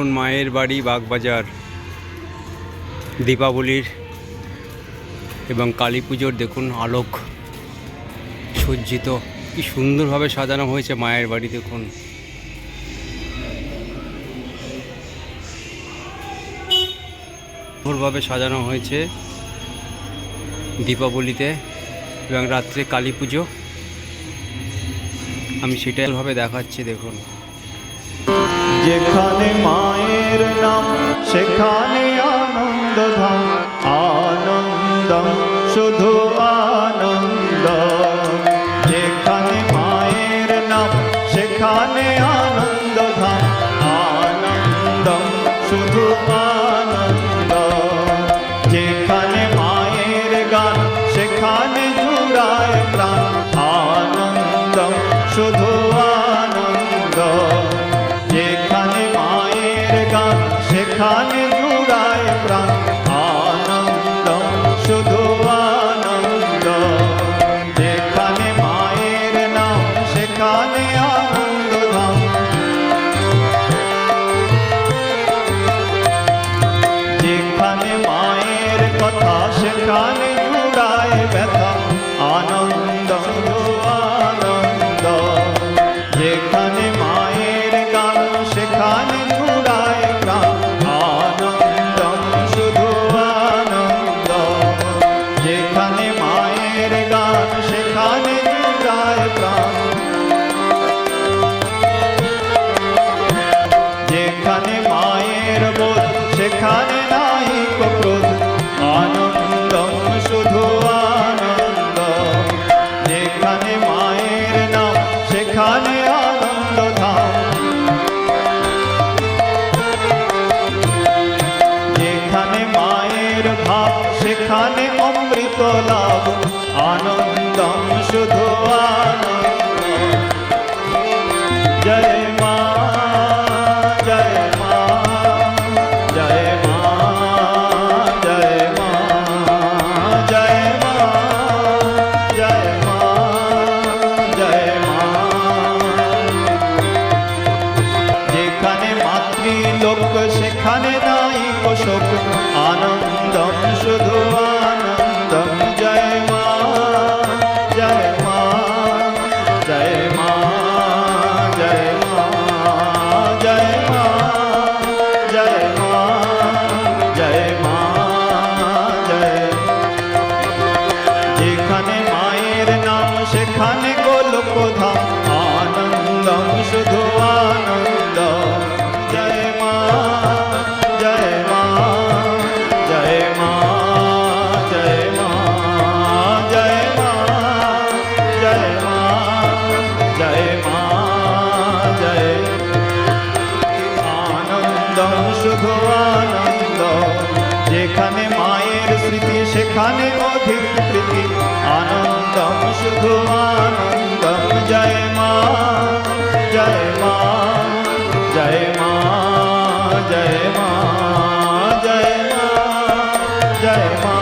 মায়ের বাড়ি বাগবাজার। দীপাবলির এবং কালী পুজোর দেখুন আলোক সজ্জিত। কি সুন্দরভাবে সাজানো হয়েছে মায়ের বাড়ি, দেখুন। সুন্দরভাবে সাজানো হয়েছে দীপাবলিতে এবং রাত্রে কালী পুজো। আমি সেটাই ভাবে দেখাচ্ছি, দেখুন। যেখানে মায়ের নাম, সেখানে আনন্দ ধাম। আনন্দ, শুধু আনন্দ। যেখানে মায়ের নাম, সেখানে আনন্দ ধাম। আনন্দ, শুধু আনন্দ। যেখানে মায়ের গান, সেখানে জুড়ায় প্রাণ। সেখানে জুড়ায় প্রাণ। আনন্দ শুধু আনন্দ যেখানে মায়ের নাম, সেখানে আনন্দ ধাম যেখানে মায়ের কথা, সেখানে যেখানে মায়ের গান সেখানে জুড়ায় প্রাণ। যেখানে মায়ের বোধ, সেখানে আনন্দ শুধু আনন্দ। যেখানে মায়ের নাম, সেখানে আনন্দ ধাম। যেখানে মায়ের ভাব, সেখানে লাভ আনন্দ শুধু জয় মা জয় মা জয় মা জয় মা জয় মা জয় মা জয় মা। যেখানে মাতৃলোক, সেখানে নাই অশোক। যেখানে মায়ের নাম সেখানে গোলক ধাম আনন্দম শুধু এখানে অধিক প্রীতি আনন্দম শুধু আনন্দম জয় মা জয় মা জয় মা জয় মা জয় মা জয় মা